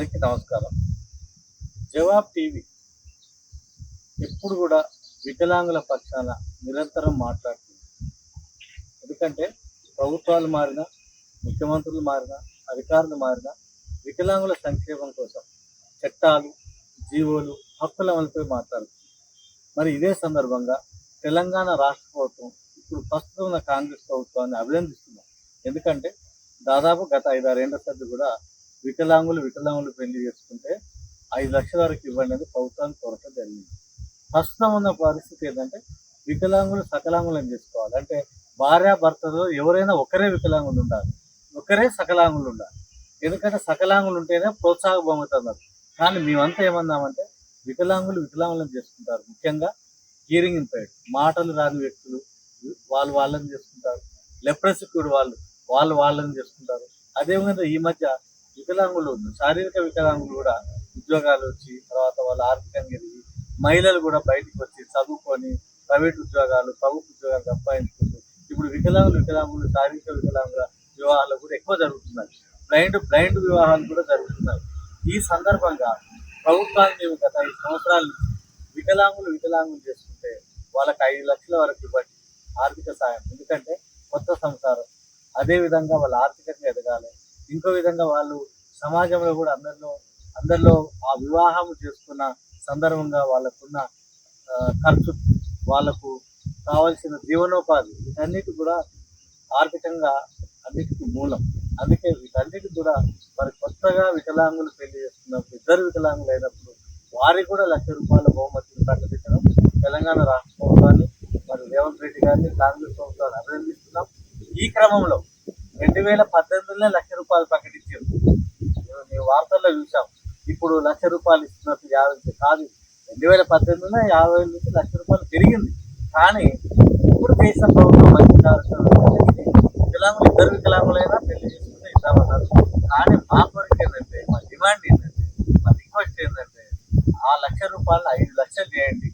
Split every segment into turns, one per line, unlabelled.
నమస్కారం. జవాబ్ టీవీ ఎప్పుడు కూడా వికలాంగుల పక్షాన నిరంతరం మాట్లాడుతుంది. ఎందుకంటే ప్రభుత్వాలు మారినా ముఖ్యమంత్రులు మారినా అధికారులు మారినా వికలాంగుల సంక్షేమం కోసం చట్టాలు జీవోలు హక్కుల అమలుపై మాట్లాడుతుంది. మరి ఇదే సందర్భంగా తెలంగాణ రాష్ట్ర ప్రభుత్వం ఇప్పుడు ప్రస్తుతం ఉన్న కాంగ్రెస్ ప్రభుత్వాన్ని అభినందిస్తున్నాం ఎందుకంటే దాదాపు గత ఐదారేళ్ళ సర్ది కూడా వికలాంగులు వికలాంగులు పెళ్ళి చేసుకుంటే ఐదు లక్షల వరకు ఇవ్వండి అనేది ప్రభుత్వాన్ని కొరత జరిగింది. ప్రస్తుతం ఉన్న పరిస్థితి ఏంటంటే వికలాంగులు సకలాంగులను చేసుకోవాలి. అంటే భార్య భర్తలో ఎవరైనా ఒకరే వికలాంగులు ఉండాలి. ఒకరే సకలాంగులు ఉండాలి. ఎందుకంటే సకలాంగులు ఉంటేనే ప్రోత్సాహ పొందుతున్నారు కానీ మేమంతా ఏమన్నామంటే వికలాంగులు వికలాంగులను చేసుకుంటారు. ముఖ్యంగా హియరింగ్ ఇంపైర్డ్ మాటలు రాని వ్యక్తులు వాళ్ళు వాళ్ళని చేసుకుంటారు. లెప్రసిక్యూడ్ వాళ్ళు వాళ్ళు వాళ్ళని చేసుకుంటారు. అదేవిధంగా ఈ మధ్య వికలాంగులు శారీరక వికలాంగులు కూడా ఉద్యోగాలు వచ్చి తర్వాత వాళ్ళు ఆర్థికంగా ఎదిగి మహిళలు కూడా బయటికి వచ్చి చదువుకొని ప్రైవేట్ ఉద్యోగాలు ప్రభుత్వ ఉద్యోగాలు సంపాదించుకుంటూ ఇప్పుడు వికలాంగులు వికలాంగులు శారీరక వికలాంగుల వివాహాలు కూడా ఎక్కువ జరుగుతున్నాయి. బ్లైండ్ బ్లైండ్ వివాహాలు కూడా జరుగుతున్నాయి. ఈ సందర్భంగా ప్రభుత్వాన్ని మేము గత ఐదు సంవత్సరాల నుంచి వికలాంగులు వికలాంగులు చేసుకుంటే వాళ్ళకి ఐదు లక్షల వరకు ఇవ్వండి ఆర్థిక సాయం. ఎందుకంటే కొత్త సంసారం. అదేవిధంగా వాళ్ళు ఆర్థికంగా ఎదగాలి. ఇంకో విధంగా వాళ్ళు సమాజంలో కూడా అందరిలో అందరిలో ఆ వివాహం చేసుకున్న సందర్భంగా వాళ్ళకున్న ఖర్చు వాళ్ళకు కావాల్సిన జీవనోపాధి వీటన్నిటి కూడా ఆర్థికంగా అన్నిటికీ మూలం. అందుకే వీటన్నిటి కూడా మరి కొత్తగా వికలాంగులు పెళ్ళి చేసుకున్నప్పుడు ఇద్దరు వికలాంగులు అయినప్పుడు వారికి కూడా లక్ష రూపాయల బహుమతిని ప్రకటించడం తెలంగాణ రాష్ట్ర ప్రభుత్వాన్ని మరి రేవంత్ రెడ్డి గారిని కాంగ్రెస్ ప్రభుత్వాన్ని అభినందిస్తున్నాం. ఈ క్రమంలో రెండు వేల పద్దెనిమిదిలో లక్ష రూపాయలు ప్రకటించారు. మేము వార్తల్లో చూసాం ఇప్పుడు లక్ష రూపాయలు ఇస్తున్నట్టు యాభై కాదు. రెండు వేల పద్దెనిమిదిలో యాభై వేల నుంచి లక్ష రూపాయలు పెరిగింది. కానీ ఇప్పుడు దేశ ప్రభుత్వం మంచి వికలాంగులు ఇద్దరు వికలాంగులైనా పెళ్ళి చేసుకుంటే ఇద్దామన్నారు కానీ మా కోరిక ఏంటంటే మా డిమాండ్ ఏంటంటే మా రిక్వెస్ట్ ఏంటంటే ఆ లక్ష రూపాయలు ఐదు లక్షలు చేయండి.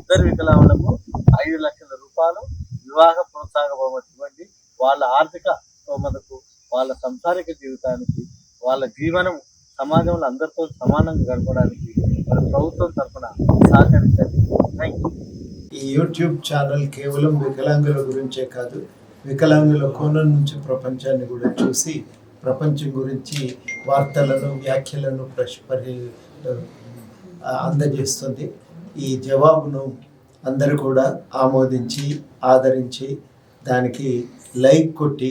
ఇద్దరు వికలాంగులకు ఐదు లక్షల రూపాయలు వివాహ ప్రోత్సాహ బహుమతి ఇవ్వండి. వాళ్ళ ఆర్థిక సంసారిక జీవితానికి వాళ్ళ జీవనం సమాజంలో అందరితో సమానంగా గడపడానికి మన ప్రభుత్వం తరఫున సహకరించండి. థ్యాంక్ యూ
ఈ యూట్యూబ్ ఛానల్ కేవలం వికలాంగుల గురించే కాదు వికలాంగుల కోణం నుంచి ప్రపంచాన్ని కూడా చూసి ప్రపంచం గురించి వార్తలను వ్యాఖ్యలను ప్రశ్పరి అందజేస్తుంది. ఈ జవాబును అందరూ కూడా ఆమోదించి ఆదరించి దానికి లైక్ కొట్టి